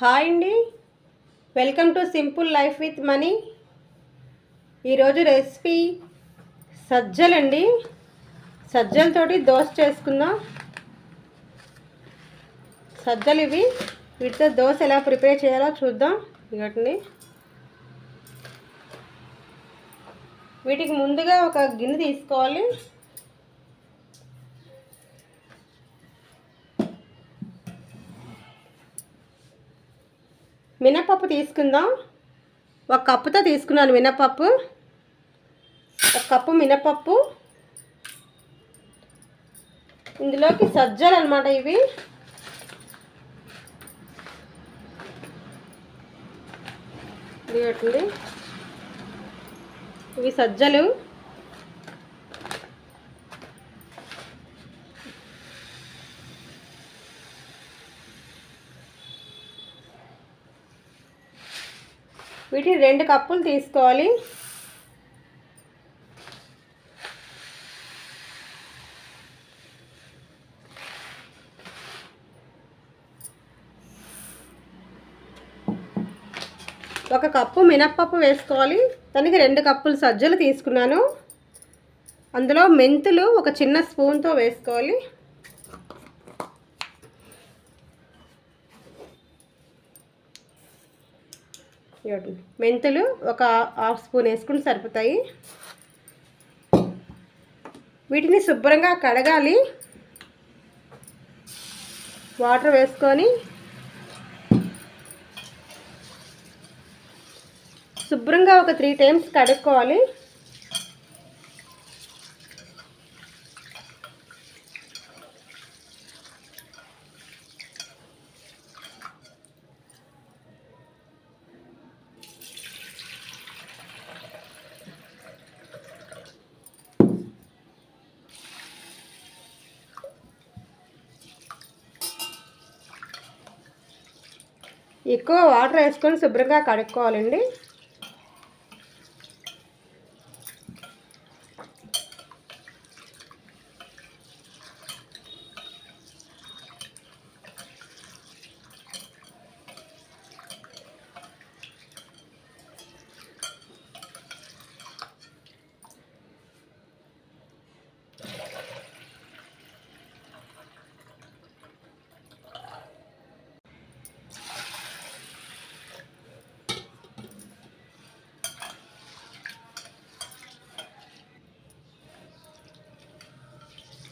Hi అండి. Welcome to simple life with Mani. ఈరోజు recipe సజ్జలండి సజ్జలతోటి దోశ చేసుకుందాం. సజ్జలు ఇవి. వీటితో దోశ ఎలా ప్రిపేర్ చేయాలో చూద్దాం. ఇగటండి. వీటికి ముందుగా ఒక గిన్నె తీసుకోవాలి. మినపప్పు తీసుకుందాం. ఒక కప్పుతో తీసుకున్నాను మినపప్పు. ఒక కప్పు మినపప్పు. ఇందులోకి సజ్జలు అనమాట ఇవి ఇవి సజ్జలు. వీటిని రెండు కప్పులు తీసుకోవాలి. ఒక కప్పు మినప్పప్పు వేసుకోవాలి. దానికి రెండు కప్పులు సజ్జలు తీసుకున్నాను. అందులో మెంతులు ఒక చిన్న స్పూన్తో వేసుకోవాలి. మెంతులు ఒక హాఫ్ స్పూన్ వేసుకుని సరిపోతాయి. వీటిని శుభ్రంగా కడగాలి. వాటర్ వేసుకొని శుభ్రంగా ఒక త్రీ టైమ్స్ కడుక్కోవాలి. ఎక్కువ వాటర్ వేసుకొని శుభ్రంగా కడుక్కోవాలండి.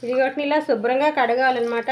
ఇది వాటిని ఇలా శుభ్రంగా కడగాలన్నమాట.